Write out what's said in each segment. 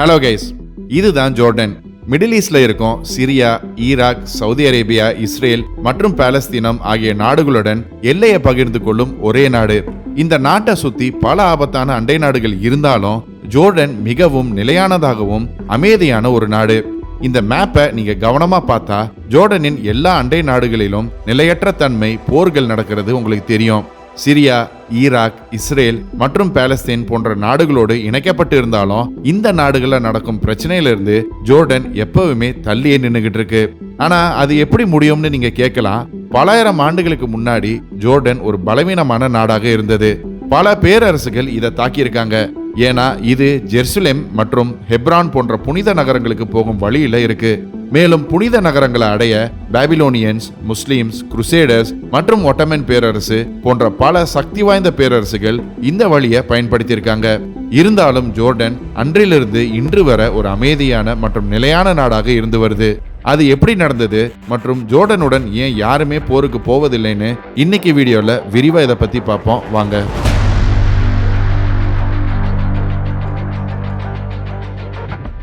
Hello guys இதுதான் Jordan. Middle ஈஸ்ட்ல இருக்கும் Syria Iraq Saudi Arabia Israel மற்றும் பாலஸ்தீனம் ஆகிய நாடுகளுடன் எல்லையை பகிர்ந்து கொள்ளும் ஒரே நாடு. இந்த நாட்டை சுத்தி பல ஆபத்தான அண்டை நாடுகள் இருந்தாலும் ஜோர்டன் மிகவும் நிலையானதாகவும் அமைதியான ஒரு நாடு. இந்த மேப்பை நீங்க கவனமா பார்த்தா ஜோர்டனின் எல்லா அண்டை நாடுகளிலும் நிலையற்ற தன்மை போர்கள் நடக்கிறது உங்களுக்கு தெரியும். சிரியா ஈராக் இஸ்ரேல் மற்றும் பாலஸ்தீன் போன்ற நாடுகளோடு இணைக்கப்பட்டு இருந்தாலும் இந்த நாடுகளில் நடக்கும் பிரச்சனையிலிருந்து ஜோர்டன் எப்பவுமே தள்ளியே நின்றுகிட்டு இருக்கு. ஆனா அது எப்படி முடியும்னு நீங்க கேட்கலாம். பலாயிரம் ஆண்டுகளுக்கு முன்னாடி ஜோர்டன் ஒரு பலவீனமான நாடாக இருந்தது. பல பேரரசுகள் இதை தாக்கியிருக்காங்க. ஏன்னா இது ஜெருசலேம் மற்றும் ஹெப்ரான் போன்ற புனித நகரங்களுக்கு போகும் வழியில இருக்கு. மேலும் புனித நகரங்களை அடைய பாபிலோனியன்ஸ் முஸ்லீம்ஸ் குருசேடர்ஸ் மற்றும் ஒட்டமன் பேரரசு போன்ற பல சக்தி வாய்ந்த பேரரசுகள் இந்த வழியை பயன்படுத்தியிருக்காங்க. இருந்தாலும் ஜோர்டன் அன்றிலிருந்து இன்று வர ஒரு அமைதியான மற்றும் நிலையான நாடாக இருந்து வருது. அது எப்படி நடந்தது மற்றும் ஜோர்டனுடன் ஏன் யாருமே போருக்கு போவதில்லைன்னு இன்னைக்கு வீடியோல விரிவா இதை பத்தி பார்ப்போம். வாங்க.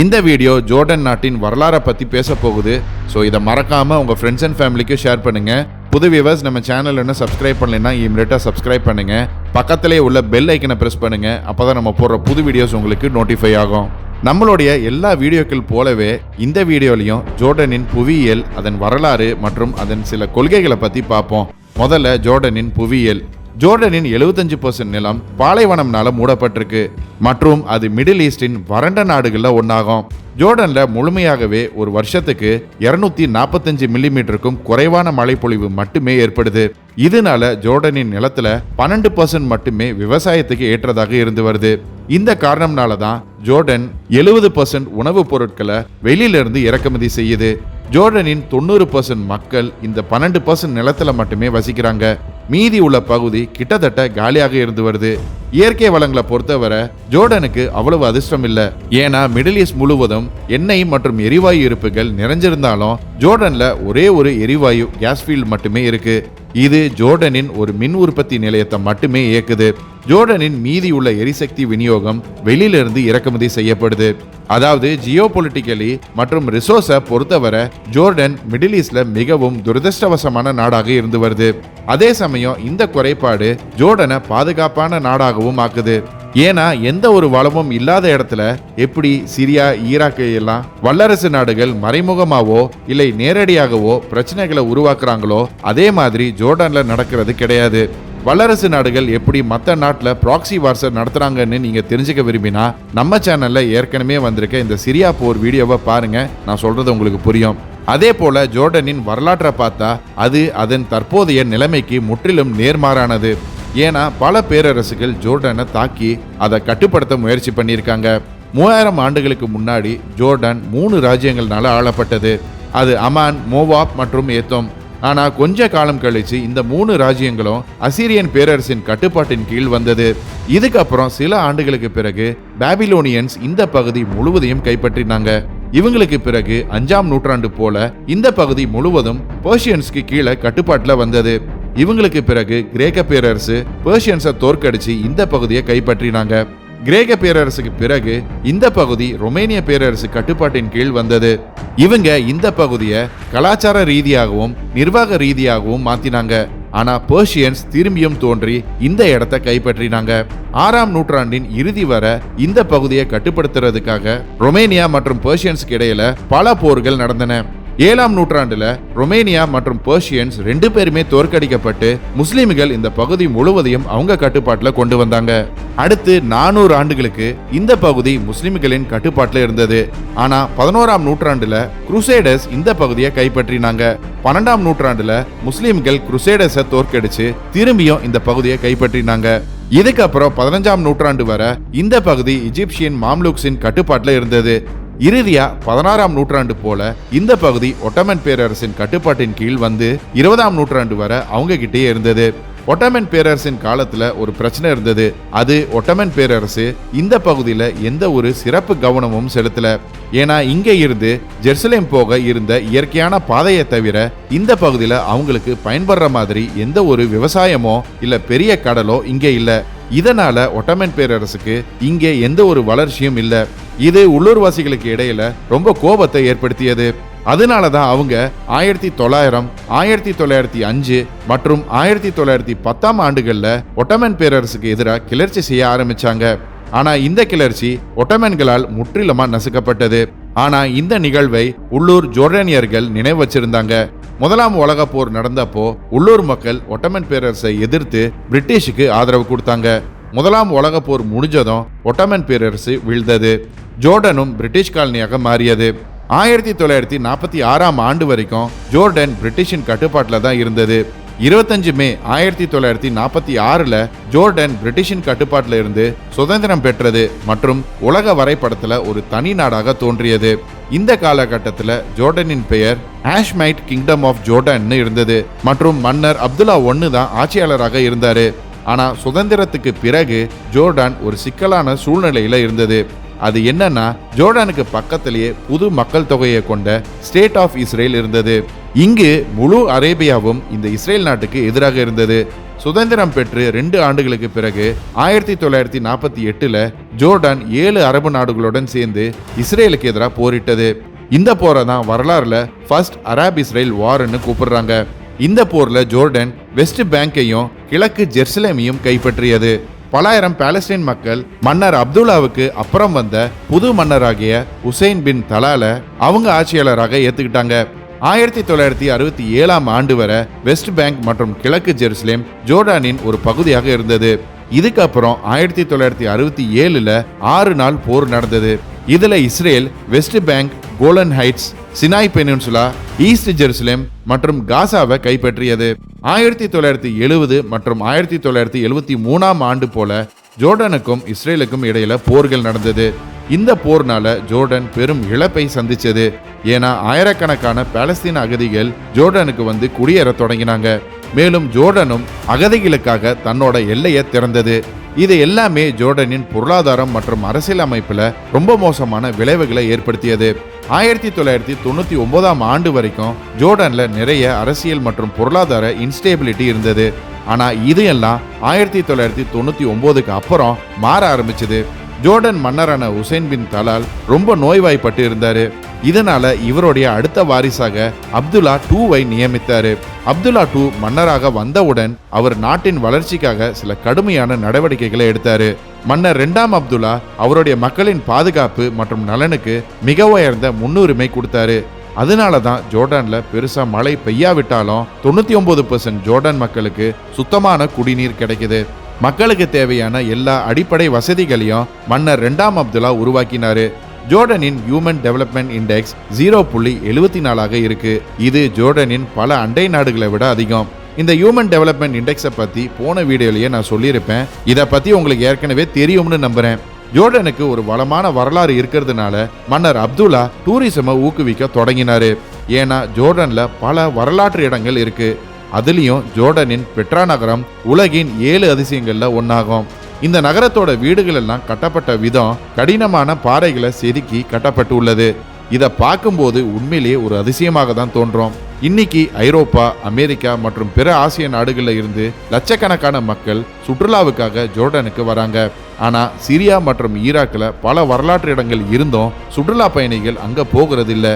இந்த வீடியோ ஜோர்டன் நாட்டின் வரலாறை பற்றி பேச போகுது. ஸோ இதை மறக்காமல் உங்கள் ஃப்ரெண்ட்ஸ் அண்ட் ஃபேமிலிக்கு ஷேர் பண்ணுங்க. புது வியூவர்ஸ் நம்ம சேனல் என்ன சப்ஸ்கிரைப் பண்ணலைன்னா இம்மிடியா சப்ஸ்கிரைப் பண்ணுங்க. பக்கத்திலே உள்ள பெல் ஐக்கனை ப்ரெஸ் பண்ணுங்கள் அப்போ தான் நம்ம போடுற புது வீடியோஸ் உங்களுக்கு நோட்டிஃபை ஆகும். நம்மளுடைய எல்லா வீடியோக்கள் போலவே இந்த வீடியோலையும் ஜோர்டனின் புவியியல் அதன் வரலாறு மற்றும் அதன் சில கொள்கைகளை பற்றி பார்ப்போம். முதல்ல ஜோர்டனின் புவியியல். ஜோர்டனின் 75% பர்சன்ட் நிலம் பாலைவனம்னால மூடப்பட்டிருக்கு. மற்றும் அது மிடில் ஈஸ்டின் வறண்ட நாடுகளில் ஒன்றாகும் ஜோர்டனில் முழுமையாகவே ஒரு வருஷத்துக்கு 245 நாற்பத்தஞ்சு மில்லிமீட்டருக்கும் குறைவான மழைப்பொழிவு மட்டுமே ஏற்படுது. இதனால ஜோர்டனின் நிலத்துல பன்னெண்டு பர்சன்ட் மட்டுமே விவசாயத்துக்கு ஏற்றதாக இருந்து வருது. இந்த காரணம்னால தான் ஜோர்டன் எழுபது பர்சன்ட் உணவுப் பொருட்களை வெளியிலிருந்து இறக்குமதி செய்யுது. ஜோர்டனின் தொண்ணூறு பர்சன்ட் மக்கள் இந்த பன்னெண்டு பர்சன்ட் நிலத்துல மட்டுமே வசிக்கிறாங்க. மீதி உள்ள பகுதி கிட்டத்தட்ட காலியாக இருந்து வருது. இயற்கை வளங்களை பொறுத்தவரை ஜோர்டனுக்கு அவ்வளவு அதிர்ஷ்டம் இல்லை. ஏன்னா மிடில் ஈஸ்ட் முழுவதும் எண்ணெய் மற்றும் எரிவாயு இருப்புகள் நிறைஞ்சிருந்தாலும் ஜோர்டன்ல ஒரே ஒரு எரிவாயு கேஸ் ஃபீல்டு மட்டுமே இருக்கு. இது ஜோர்டனின் ஒரு மின் உற்பத்தி நிலையத்தை மட்டுமே இயக்குது. ஜோர்டனின் மீதியுள்ள எரிசக்தி விநியோகம் வெளியிலிருந்து இறக்குமதி செய்யப்படுது. அதாவது ஜியோ மற்றும் ரிசோர்ஸை பொறுத்தவரை ஜோர்டன் மிடில் ஈஸ்ட்ல மிகவும் துரதிருஷ்டவசமான நாடாக இருந்து வருது. அதே சமயம் இந்த குறைபாடு ஜோர்டனை பாதுகாப்பான நாடாகவும் ஆக்குது. ஏன்னா எந்த ஒரு வளமும் இல்லாத இடத்துல எப்படி சிரியா ஈராக்கு எல்லாம் வல்லரசு நாடுகள் மறைமுகமாவோ இல்லை நேரடியாகவோ பிரச்சனைகளை உருவாக்குறாங்களோ அதே மாதிரி ஜோர்டான்ல நடக்கிறது கிடையாது. வல்லரசு நாடுகள் எப்படி மற்ற நாட்டில் ப்ராக்சி வார்ஸை நடத்துகிறாங்கன்னு நீங்கள் தெரிஞ்சுக்க விரும்பினா நம்ம சேனலில் ஏற்கனவே வந்திருக்க இந்த சிரியா போர் வீடியோவை பாருங்கள் நான் சொல்கிறது உங்களுக்கு புரியும். அதே போல ஜோர்டனின் வரலாற்றை பார்த்தா அது அதன் தற்போதைய நிலைமைக்கு முற்றிலும் நேர்மாறானது. ஏன்னா பல பேரரசுகள் ஜோர்டனை தாக்கி அதை கட்டுப்படுத்த முயற்சி பண்ணியிருக்காங்க. மூவாயிரம் ஆண்டுகளுக்கு முன்னாடி ஜோர்டன் மூணு ராஜ்யங்கள்னால ஆளப்பட்டது. அது அமான் மோவாப் மற்றும் ஏத்தோம். ஆனா கொஞ்ச காலம் கழிச்சு இந்த மூணு ராஜ்யங்களும் அசிரியன் பேரரசின் கட்டுப்பாட்டின் கீழ் வந்தது. இதுக்கப்புறம் சில ஆண்டுகளுக்கு பிறகு பாபிலோனியன்ஸ் இந்த பகுதி முழுவதையும் கைப்பற்றினாங்க. இவங்களுக்கு பிறகு அஞ்சாம் நூற்றாண்டு போல இந்த பகுதி முழுவதும் பர்ஷியன்ஸ்க்கு கீழே கட்டுப்பாட்டில் வந்தது. இவங்களுக்கு பிறகு கிரேக்க பேரரசு பேர்ஷியன்ஸை தோற்கடிச்சு இந்த பகுதியை கைப்பற்றினாங்க. கிரேக்க பேரரசுக்கு பிறகு இந்த பகுதி ரொமேனிய பேரரசு கட்டுப்பாட்டின் கீழ் வந்தது. இவங்க இந்த பகுதியை கலாச்சார ரீதியாகவும் நிர்வாக ரீதியாகவும் மாத்தினாங்க. ஆனா பர்ஷியன்ஸ் திரும்பியும் தோன்றி இந்த இடத்தை கைப்பற்றினாங்க. ஆறாம் நூற்றாண்டின் இறுதி வர இந்த பகுதியை கட்டுப்படுத்துறதுக்காக ரொமேனியா மற்றும் பெர்ஷியன்ஸ்க்கு இடையில பல போர்கள் நடந்தன. ஏழாம் நூற்றாண்டுல ரொமேனியா மற்றும் பர்ஷியன்ஸ் ரெண்டு பேருமே தோற்கடிக்கப்பட்டு முஸ்லிம்கள் இந்த பகுதி முழுவதையும் அவங்க கட்டுப்பாட்டில் கொண்டு வந்தாங்க. அடுத்து நானூறு ஆண்டுகளுக்கு இந்த பகுதி முஸ்லிம்களின் கட்டுப்பாட்டில் இருந்தது. ஆனா பதினோராம் நூற்றாண்டுல குருசேடர்ஸ் இந்த பகுதியை கைப்பற்றினாங்க. பன்னெண்டாம் நூற்றாண்டுல முஸ்லிம்கள் குருசேடர்ஸை தோற்கடிச்சு திரும்பியும் இந்த பகுதியை கைப்பற்றினாங்க. இதுக்கப்புறம் பதினஞ்சாம் நூற்றாண்டு வரை இந்த பகுதி இஜிப்சியன் மாம்லூக்ஸின் கட்டுப்பாட்டில் இருந்தது. இறுதியா பதினாறாம் நூற்றாண்டு போல இந்த பகுதி ஒட்டமன் பேரரசின் கட்டுப்பாட்டின் கீழ் வந்து இருபதாம் நூற்றாண்டு வரை அவங்க கிட்டே இருந்தது. ஒட்டமன் பேரரசின் காலத்துல ஒரு பிரச்சனை இருந்தது. அது ஒட்டமன் பேரரசு இந்த பகுதியில எந்த ஒரு சிறப்பு கவனமும் செலுத்தல. ஏன்னா இங்க இருந்து ஜெருசலேம் போக இருந்த இயற்கையான பாதையை தவிர இந்த பகுதியில அவங்களுக்கு பயன்படுற மாதிரி எந்த ஒரு விவசாயமோ இல்ல பெரிய கடலோ இங்க இல்லை. இதனால ஒட்டமன் பேரரசுக்கு இங்கே எந்த ஒரு வளர்ச்சியும் இல்லை. இது உள்ளூர்வாசிகளுக்கு இடையில ரொம்ப கோபத்தை ஏற்படுத்தியது. அதனால தான் அவங்க ஆயிரத்தி தொள்ளாயிரம் ஆயிரத்தி தொள்ளாயிரத்தி அஞ்சு மற்றும் ஆயிரத்தி தொள்ளாயிரத்தி பத்தாம் ஆண்டுகளில் ஒட்டமன் பேரரசுக்கு எதிராக கிளர்ச்சி செய்ய ஆரம்பிச்சாங்க. ஆனா இந்த கிளர்ச்சி ஒட்டமன்களால் முற்றிலுமா நசுக்கப்பட்டது. ஆனா இந்த நிகழ்வை உள்ளூர் ஜோர்டானியர்கள் நினைவு வச்சிருந்தாங்க. முதலாம் உலக போர் நடந்தப்போ உள்ளூர் மக்கள் ஒட்டமன் பேரரசை எதிர்த்து பிரிட்டிஷுக்கு ஆதரவு கொடுத்தாங்க. முதலாம் உலக போர் முடிஞ்சதும் ஒட்டமன் பேரரசு வீழ்ந்தது. ஜோர்டனும் பிரிட்டிஷ் காலனியாக மாறியது. ஆயிரத்தி தொள்ளாயிரத்தி நாற்பத்தி ஆறாம் ஆண்டு வரைக்கும் ஜோர்டன் பிரிட்டிஷின் கட்டுப்பாட்டில் தான் இருந்தது. இருபத்தஞ்சு மே ஆயிரத்தி தொள்ளாயிரத்தி நாற்பத்தி ஆறில் ஜோர்டன் பிரிட்டிஷின் கட்டுப்பாட்டில் இருந்து சுதந்திரம் பெற்றது மற்றும் உலக வரைபடத்தில் ஒரு தனி நாடாக தோன்றியது. இந்த காலகட்டத்தில் ஜோர்டனின் பெயர் ஆஷ்மைட் கிங்டம் ஆஃப் ஜோர்டன்னு இருந்தது. மற்றும் மன்னர் அப்துல்லா ஒன்று தான் ஆட்சியாளராக இருந்தார். ஆனால் சுதந்திரத்துக்கு பிறகு ஜோர்டான் ஒரு சிக்கலான சூழ்நிலையில் இருந்தது. அது என்னன்னா ஜோர்டானுக்கு பக்கத்திலேயே புது மக்கள் தொகையை கொண்ட ஸ்டேட் ஆஃப் இஸ்ரேல் இருந்தது. இங்கு முழு அரேபியாவும் இந்த இஸ்ரேல் நாட்டுக்கு எதிராக இருந்தது. சுதந்திரம் பெற்று ரெண்டு ஆண்டுகளுக்கு பிறகு ஆயிரத்தி தொள்ளாயிரத்தி நாற்பத்தி எட்டுல ஜோர்டான் ஏழு அரபு நாடுகளுடன் சேர்ந்து இஸ்ரேலுக்கு எதிராக போரிட்டது. இந்த போரை தான் வரலாறுல ஃபர்ஸ்ட் அராப் இஸ்ரேல் வார்னு கூப்பிடுறாங்க. இந்த போர்ல ஜோர்டன் வெஸ்ட் பேங்கையும் கிழக்கு ஜெருசலேமையும் கைப்பற்றியது. பலாயிரம் பாலஸ்தீன் மக்கள் மன்னர் அப்துல்லாவுக்கு அப்புறம் வந்த புது மன்னராகிய உசைன் பின் தலால அவங்க ஆட்சியாளராக ஏத்துக்கிட்டாங்க. ஆயிரத்தி தொள்ளாயிரத்தி அறுபத்தி ஏழாம் ஆண்டு வரை வெஸ்ட் பேங்க் மற்றும் கிழக்கு ஜெருசலேம் ஜோர்டானின் ஒரு பகுதியாக இருந்தது. இதுக்கப்புறம் ஆயிரத்தி தொள்ளாயிரத்தி அறுபத்தி ஏழுல ஆறு நாள் போர் நடந்தது. இதுல Israel West Bank Golan Heights Sinai peninsula East Jerusalem மற்றும் காசாவை கைப்பற்றியது. ஆயிரத்தி தொள்ளாயிரத்தி எழுபது மற்றும் ஆயிரத்தி தொள்ளாயிரத்தி எழுபத்தி மூணாம் ஆண்டு போல ஜோர்டனுக்கும் இஸ்ரேலுக்கும் இடையில போர்கள் நடந்தது. இந்த போர்னால ஜோர்டன் பெரும் இழப்பை சந்திச்சது. ஏன்னா ஆயிரக்கணக்கான பாலஸ்தீன அகதிகள் ஜோர்டனுக்கு வந்து குடியேற தொடங்கினாங்க. மேலும் ஜோர்டனும் அகதிகளுக்காக தன்னோட எல்லையை திறந்தது. இது எல்லாமே ஜோர்டனின் பொருளாதாரம் மற்றும் அரசியல் அமைப்பில் ரொம்ப மோசமான விளைவுகளை ஏற்படுத்தியது. ஆயிரத்தி தொள்ளாயிரத்தி தொண்ணூத்தி ஒன்பதாம் ஆண்டு வரைக்கும் ஜோர்டன்ல நிறைய அரசியல் மற்றும் பொருளாதார இன்ஸ்டேபிலிட்டி இருந்தது. ஆனா இது எல்லாம் ஆயிரத்தி தொள்ளாயிரத்தி தொண்ணூத்தி ஒன்பதுக்கு அப்புறம் மாற ஆரம்பிச்சது. ஜோர்டன் மன்னரான உசைன் பின் தலால் ரொம்ப நோய்வாய்ப்பட்டு இருந்தாரு. இதனால இவருடைய அடுத்த வாரிசாக அப்துல்லா டூவை நியமித்தாரு. அப்துல்லா டூ மன்னராக வந்தவுடன் அவர் நாட்டின் வளர்ச்சிக்காக சில கடுமையான நடவடிக்கைகளை எடுத்தாரு. மன்னர் ரெண்டாம் அப்துல்லா அவருடைய மக்களின் பாதுகாப்பு மற்றும் நலனுக்கு மிக உயர்ந்த முன்னுரிமை கொடுத்தாரு. அதனால தான் ஜோர்டான்ல பெருசா மழை பெய்யாவிட்டாலும் தொண்ணூத்தி ஒன்பது ஜோர்டான் மக்களுக்கு சுத்தமான குடிநீர் கிடைக்குது. மக்களுக்கு தேவையான எல்லா அடிப்படை வசதிகளையும் மன்னர் ரெண்டாம் அப்துல்லா உருவாக்கினாரு. ஜோர்டனின் ஹியூமன் டெவலப்மெண்ட் இண்டெக்ஸ் ஜீரோ புள்ளி எழுபத்தி நாலாக இருக்கு. இது ஜோர்டனின் பல அண்டை நாடுகளை விட அதிகம். இந்த ஹியூமன் டெவலப்மெண்ட் இண்டெக்ஸை பத்தி போன வீடியோலயே நான் சொல்லியிருப்பேன். இதை பத்தி உங்களுக்கு ஏற்கனவே தெரியும்னு நம்புறேன். ஜோர்டனுக்கு ஒரு வளமான வரலாறு இருக்கிறதுனால மன்னர் அப்துல்லா டூரிசமை ஊக்குவிக்க தொடங்கினாரு. ஏன்னா ஜோர்டன்ல பல வரலாற்று இடங்கள் இருக்கு. அதுலேயும் ஜோர்டனின் பெட்ரா நகரம் உலகின் ஏழு அதிசயங்களில் ஒன்றாகும் இந்த நகரத்தோட வீடுகள் எல்லாம் கட்டப்பட்ட விதம் கடினமான பாறைகளை செதுக்கி கட்டப்பட்டு உள்ளது இதை பார்க்கும்போது உண்மையிலேயே ஒரு அதிசயமாக தான் தோன்றும். இன்னைக்கு ஐரோப்பா அமெரிக்கா மற்றும் பிற ஆசிய நாடுகளில் இருந்து லட்சக்கணக்கான மக்கள் சுற்றுலாவுக்காக ஜோர்டனுக்கு வராங்க. ஆனா சிரியா மற்றும் ஈராக்ல பல வரலாற்று இடங்கள் இருந்தும் சுற்றுலா பயணிகள் அங்க போகிறதில்ல.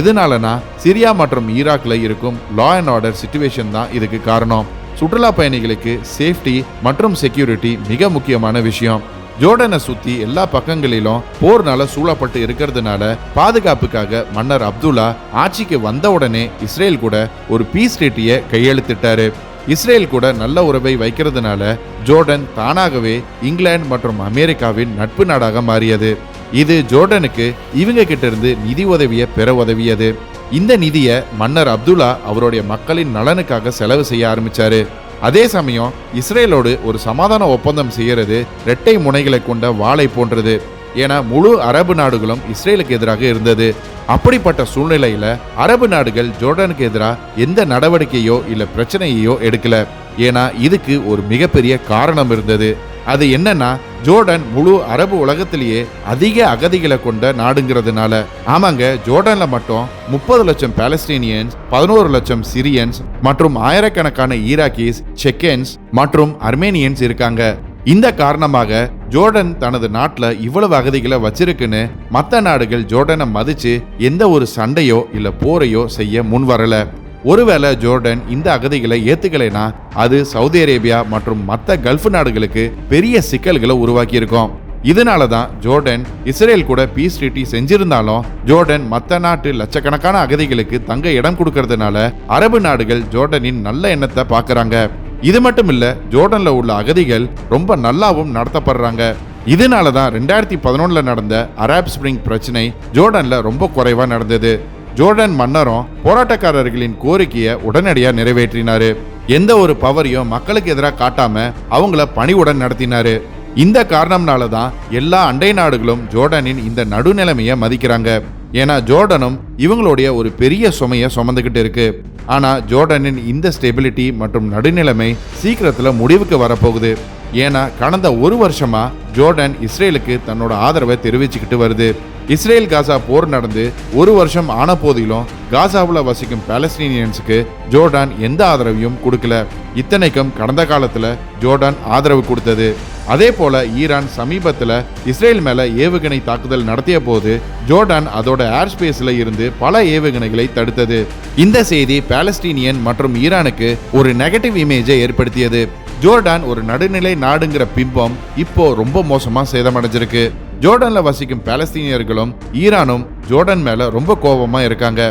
எதனாலனா சிரியா மற்றும் ஈராக்ல இருக்கும் லா அண்ட் ஆர்டர் சுச்சுவேஷன் தான் இதுக்கு காரணம். சுற்றுலா பயணிகளுக்கு சேஃப்டி மற்றும் செக்யூரிட்டி மிக முக்கியமான விஷயம். ஜோர்டனை சுத்தி எல்லா பக்கங்களிலும் போர்னால சூழப்பட்டு இருக்கிறதுனால பாதுகாப்புக்காக மன்னர் அப்துல்லா ஆட்சிக்கு வந்த உடனே இஸ்ரேல் கூட ஒரு பீஸ் ட்ரீட்டியை கையெழுத்திட்டாரு. இஸ்ரேல் கூட நல்ல உறவை வைக்கிறதுனால ஜோர்டன் தானாகவே இங்கிலாந்து மற்றும் அமெரிக்காவின் நட்பு நாடாக மாறியது. இது ஜோர்டனுக்கு இவங்க கிட்ட இருந்து நிதி உதவியை பெற உதவியது. இந்த நிதியை மன்னர் அப்துல்லா அவருடைய மக்களின் நலனுக்காக செலவு செய்ய ஆரம்பிச்சாரு. அதே சமயம் இஸ்ரேலோடு ஒரு சமாதான ஒப்பந்தம் செய்யறது இரட்டை முனைகளை கொண்ட வாளை போன்றது ஏன்னா முழு அரபு நாடுகளும் இஸ்ரேலுக்கு எதிராக இருந்தது. அப்படிப்பட்ட சூழ்நிலையில அரபு நாடுகள் ஜோர்டனுக்கு எதிராக எந்த நடவடிக்கையோ இல்ல பிரச்சனையோ எடுக்கல. ஏன்னா இதுக்கு ஒரு மிகப்பெரிய காரணம் இருந்தது. அது என்னன்னா ஜோர்டன் முழு அரபு உலகத்திலேயே அதிக அகதிகளை கொண்ட நாடுங்கிறதுனால. ஆமாங்க ஜோர்டன்ல மட்டும் முப்பது லட்சம் பாலஸ்தீனியன்ஸ் பதினோரு லட்சம் சிரியன்ஸ் மற்றும் ஆயிரக்கணக்கான ஈராக்கிஸ் செக்கன்ஸ் மற்றும் அர்மேனியன்ஸ் இருக்காங்க. இந்த காரணமாக ஜோர்டன் தனது நாட்டில் இவ்வளவு அகதிகளை வச்சிருக்குன்னு மற்ற நாடுகள் ஜோர்டனை மதிச்சு எந்த ஒரு சண்டையோ இல்லை போரையோ செய்ய முன் வரல ஒருவேளை ஜோர்டன் இந்த அகதிகளை ஏத்துக்கலைனா அது சவுதி அரேபியா மற்றும் மற்ற கல்ஃப் நாடுகளுக்கு பெரிய சிக்கல்களை உருவாக்கி இருக்கும் இதனால தான் ஜோர்டன் இஸ்ரேல் கூட பீஸ் ட்ரீட்டி செஞ்சிருந்தாலும் ஜோர்டன் மற்ற நாட்டு லட்சக்கணக்கான அகதிகளுக்கு தங்க இடம் கொடுக்கறதுனால அரபு நாடுகள் ஜோர்டனின் நல்ல எண்ணத்தை பார்க்குறாங்க. இது மட்டும் இல்ல ஜோர்டன்ல உள்ள அகதிகள் ரொம்ப நல்லாவும் நடத்தப்படுறாங்க. இதனால தான் ரெண்டாயிரத்தி பதினொன்னுல நடந்த அராப் ஸ்பிரிங் பிரச்சனை ஜோர்டன்ல ரொம்ப குறைவா நடந்தது. ஜோர்டன் மன்னரும் போராட்டக்காரர்களின் கோரிக்கையை உடனடியா நிறைவேற்றினாரு. எந்த ஒரு பவரையும் மக்களுக்கு எதிராக காட்டாம அவங்கள பணிவுடன் நடத்தினாரு. இந்த காரணம்னால தான் எல்லா அண்டை நாடுகளும் ஜோர்டனின் இந்த நடுநிலைமையை மதிக்கிறாங்க. ஏன்னா ஜோர்டனும் இவங்களுடைய ஒரு பெரிய சுமையை சுமந்துக்கிட்டு இருக்கு. ஆனா ஜோர்டனின் இந்த ஸ்டெபிலிட்டி மற்றும் நடுநிலைமை சீக்கிரத்துல முடிவுக்கு வரப்போகுது. ஏன்னா கடந்த ஒரு வருஷமா ஜோர்டன் இஸ்ரேலுக்கு தன்னோட ஆதரவை தெரிவிச்சுக்கிட்டு வருது. இஸ்ரேல் காசா போர் நடந்து ஒரு வருஷம் ஆன போதிலும் காசாவில் வசிக்கும் பாலஸ்தீனியன்ஸுக்கு ஜோர்டான் எந்த ஆதரவையும் கொடுக்கல. இத்தனைக்கும் கடந்த காலத்தில் ஜோர்டான் ஆதரவு கொடுத்தது. அதே போல ஈரான் சமீபத்தில் இஸ்ரேல் மேல ஏவுகணை தாக்குதல் நடத்திய போது ஜோர்டான் அதோட ஏர் ஸ்பேஸ்ல இருந்து பல ஏவுகணைகளை தடுத்தது. இந்த செய்தி பாலஸ்தீனியன் மற்றும் ஈரானுக்கு ஒரு நெகட்டிவ் இமேஜை ஏற்படுத்தியது. ஜோர்டான் ஒரு நடுநிலை நாடுங்கிற பிம்பம் இப்போ ரொம்ப மோசமா சேதமடைஞ்சிருக்கு. ஜோர்டான்ல வசிக்கும் பாலஸ்தீனியர்களும் ஈரானும் ஜோர்டன் மேல ரொம்ப கோபமா இருக்காங்க.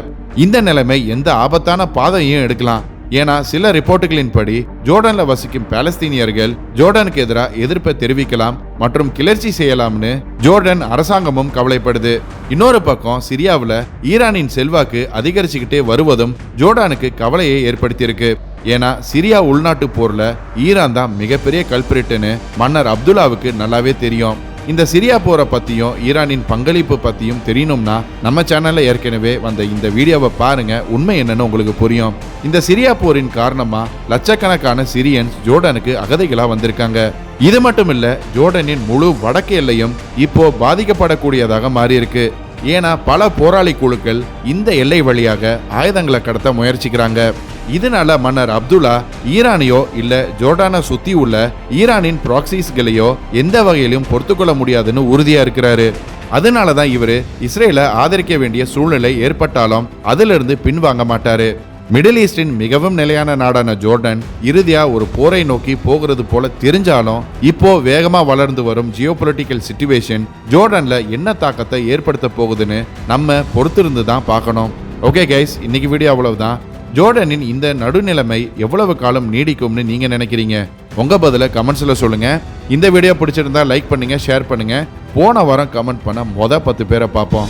இந்த நிலைமை எந்த ஆபத்தான பாதையும் எடுக்கலாம். ஏன்னா சில ரிப்போர்ட்டுகளின்படி ஜோர்டான்ல வசிக்கும் பாலஸ்தீனியர்கள் ஜோர்டானுக்கு எதிராக எதிர்ப்பை தெரிவிக்கலாம் மற்றும் கிளர்ச்சி செய்யலாம்னு ஜோர்டன் அரசாங்கமும் கவலைப்படுது. இன்னொரு பக்கம் சிரியாவில் ஈரானின் செல்வாக்கு அதிகரிச்சுக்கிட்டே வருவதும் ஜோர்டானுக்கு கவலையை ஏற்படுத்தியிருக்கு. ஏன்னா சிரியா உள்நாட்டு போர்ல ஈரான் தான் மிகப்பெரிய கல்பிரிட்டுன்னு மன்னர் அப்துல்லாவுக்கு நல்லாவே தெரியும். இந்த சிரியா போரை பற்றியும் ஈரானின் பங்களிப்பு பற்றியும் தெரியணும்னா நம்ம சேனலில் ஏற்கனவே வந்த இந்த வீடியோவை பாருங்கள் உண்மை என்னன்னு உங்களுக்கு புரியும். இந்த சிரியா போரின் காரணமாக லட்சக்கணக்கான சிரியன்ஸ் ஜோர்டனுக்கு அகதைகளாக வந்திருக்காங்க. இது மட்டும் இல்லை ஜோர்டனின் முழு வடக்கு எல்லையும் இப்போ பாதிக்கப்படக்கூடியதாக மாறியிருக்கு. ஏன்னா பல போராளி குழுக்கள் இந்த எல்லை வழியாக ஆயுதங்களை கடத்த முயற்சிக்கிறாங்க. இதனால மன்னர் அப்துல்லா ஈரானையோ இல்ல ஜோர்டானை சுத்தி உள்ள ஈரானின் ப்ராக்சிஸ்களையோ எந்த வகையிலும் பொறுத்துக்கொள்ள முடியாதுன்னு உறுதியா இருக்கிறாரு. அதனால தான் இவர் இஸ்ரேலை ஆதரிக்க வேண்டிய சூழ்நிலை ஏற்பட்டாலும் அதிலிருந்து பின்வாங்க மாட்டாரு. மிடில் ஈஸ்டின் மிகவும் நிலையான நாடான ஜோர்டன் இறுதியா ஒரு போரை நோக்கி போகிறது போல தெரிஞ்சாலும் இப்போ வேகமா வளர்ந்து வரும் ஜியோ பொலிட்டிக்கல் சுச்சுவேஷன் ஜோர்டன்ல என்ன தாக்கத்தை ஏற்படுத்த போகுதுன்னு நம்ம பொறுத்திருந்து தான் பார்க்கணும். ஓகே கைஸ் இன்னைக்கு வீடியோ அவ்வளவுதான். ஜோர்டனின் இந்த நடுநிலைமை எவ்வளவு காலம் நீடிக்கும்னு நீங்க நினைக்கிறீங்க? உங்க பதில கமெண்ட்ஸ்ல சொல்லுங்க. இந்த வீடியோ பிடிச்சிருந்தா லைக் பண்ணுங்க ஷேர் பண்ணுங்க. போன வாரம் கமெண்ட் பண்ண மொத பத்து பேரை பார்ப்போம்.